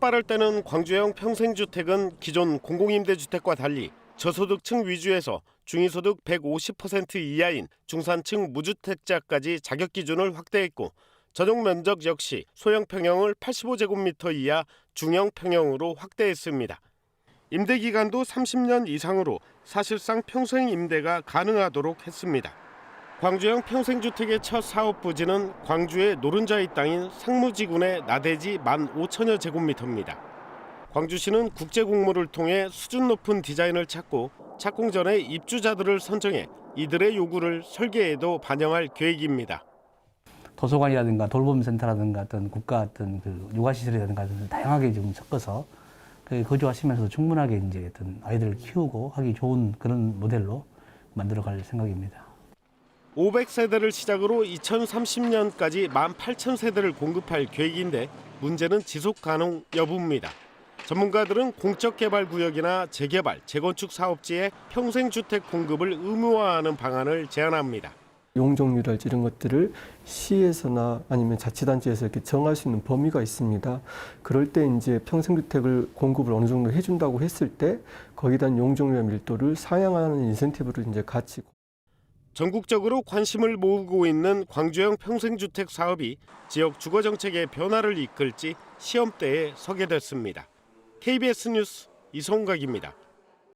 빠를 때는 광주형 평생주택은 기존 공공임대주택과 달리 저소득층 위주에서 중위소득 150% 이하인 중산층 무주택자까지 자격 기준을 확대했고 전용 면적 역시 소형 평형을 85제곱미터 이하 중형 평형으로 확대했습니다. 임대 기간도 30년 이상으로 사실상 평생 임대가 가능하도록 했습니다. 광주형 평생주택의 첫 사업 부지는 광주의 노른자의 땅인 상무지군의 나대지 15,000여 제곱미터입니다. 광주시는 국제 공모를 통해 수준 높은 디자인을 찾고 착공 전에 입주자들을 선정해 이들의 요구를 설계에도 반영할 계획입니다. 도서관이라든가 돌봄센터라든가 어떤 국가 어떤 그 육아시설이라든가 등 다양하게 좀 섞어서 그 거주하시면서 충분하게 이제 어떤 아이들을 키우고 하기 좋은 그런 모델로 만들어갈 생각입니다. 500세대를 시작으로 2030년까지 18,000세대를 공급할 계획인데 문제는 지속 가능 여부입니다. 전문가들은 공적 개발 구역이나 재개발, 재건축 사업지에 평생 주택 공급을 의무화하는 방안을 제안합니다. 용적률이랄지 이런 것들을 시에서나 아니면 자치단체에서 이렇게 정할 수 있는 범위가 있습니다. 그럴 때 이제 평생주택을 공급을 어느 정도 해준다고 했을 때 대한 용적률 밀도를 상향하는 인센티브를 이제 같이 전국적으로 관심을 모으고 있는 광주형 평생주택 사업이 지역 주거 정책의 변화를 이끌지 시험대에 서게 됐습니다. KBS 뉴스 이송각입니다.